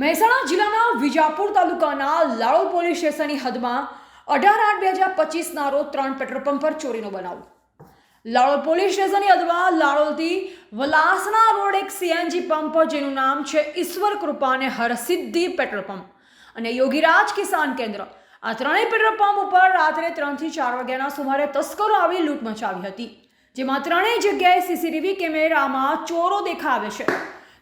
મહેસાણા જિલ્લાના વિજાપુર તાલુકાના લાળો પોલીસ સ્ટેશનની હદમાં અઢાર આઠ બે હજાર પચીસના રોજ ત્રણ પેટ્રોલ પંપ પર ચોરીનો બનાવ. લાળોલ પોલીસ સ્ટેશનની હદમાં લાળોલથી વલાસના રોડ એક સીએનજી પંપ જેનું નામ છે ઈશ્વર કૃપા અને હરસિદ્ધિ પેટ્રોલ પંપ. અને યોગીરાજ કિસાન કેન્દ્ર આ ત્રણેય પેટ્રોલ પંપ ઉપર રાત્રે ત્રણથી ચાર વાગ્યાના સુમારે તસ્કરો આવી લૂંટ મચાવી હતી. જેમાં ત્રણેય જગ્યાએ સીસીટીવી કેમેરામાં ચોરો દેખાવે છે.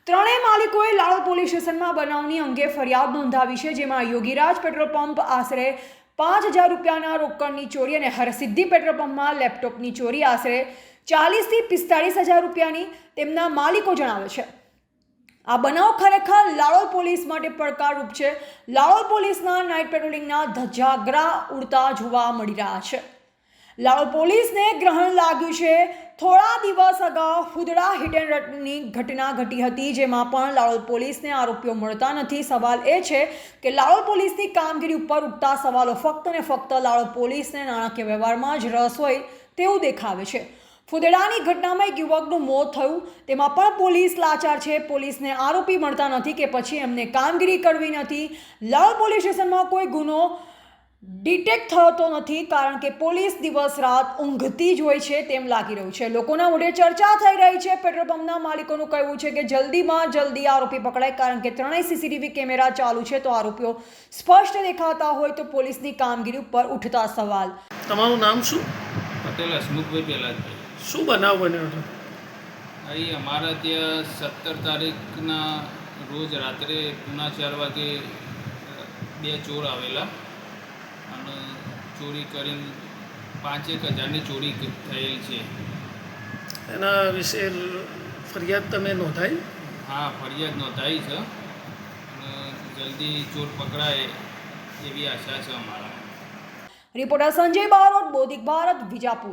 ત્રણેય માલિકોએ લાળો પોલીસ સ્ટેશનમાં બનાવની અંગે ફરિયાદ નોંધાવી છે, જેમાં યોગીરાજ પેટ્રોલ પંપ આશરે પાંચ હજાર રૂપિયાના રોકડની ચોરી અને હરસિદ્ધિ પેટ્રોલ પંપમાં લેપટોપની ચોરી આશરે ચાલીસથી પિસ્તાળીસ હજાર રૂપિયાની તેમના માલિકો જણાવે છે. આ બનાવ ખરેખર લાળોલ પોલીસ માટે પડકારરૂપ છે. લાળોલ પોલીસના નાઇટ પેટ્રોલિંગના ધજાગરા ઉડતા જોવા મળી રહ્યા છે. લાડોલ પોલીસને ગ્રહણ લાગ્યું છે. થોડા દિવસ અગાઉ હુદડા હિટ એન્ડ રનની ઘટના ઘટી હતી, જેમાં પણ લાહોર પોલીસને આરોપીઓ મળતા નથી. સવાલ એ છે કે લાહોર પોલીસની કામગીરી ઉપર ઉઠતા સવાલો ફક્ત ને ફક્ત લાહોર પોલીસને નાણાકીય વ્યવહારમાં જ રસ હોય તેવું દેખાવે છે. ફુદેડાની ઘટનામાં એક યુવકનું મોત થયું. તેમાં પણ પોલીસ લાચાર છે. પોલીસને આરોપી મળતા નથી કે પછી એમને કામગીરી કરવી નથી. લાલ પોલીસ સ્ટેશનમાં કોઈ ગુનો ડિટેક્ટ થતો નથી કારણ કે પોલીસ દિવસ રાત ઊંઘતી જ હોય છે તેમ લાગી રહ્યું છે. લોકોના મોઢે ચર્ચા થઈ રહી છે. પેટ્રોલ પંપના માલિકોનું કહેવું છે કે જલ્દીમાં જલ્દી આરોપી પકડાય કારણ કે ત્રણેય સીસીટીવી કેમેરા ચાલુ છે તો આરોપીઓ સ્પષ્ટ દેખાતા હોય તો પોલીસની કામગીરી ઉપર ઉઠતા સવાલ. તમારું નામ શું? પટેલ હસમુખભાઈ પહેલાંભાઈ શું બનાવ બન્યો હતો? અહીં અમારા ત્યાં સત્તર તારીખના રોજ રાત્રે પૂના ચાર વાગે બે ચોર આવેલા. અને ચોરી કરીને પાંચેક હજારની ચોરી થયેલ છે. એના વિશે ફરિયાદ તમે નોંધાઈ? હા ફરિયાદ નોંધાઈ છે. જલ્દી ચોર પકડાય એવી આશા છે અમારા રિપોર્ટર સંજય બારોટ બોધિક ભારત વિજાપુર.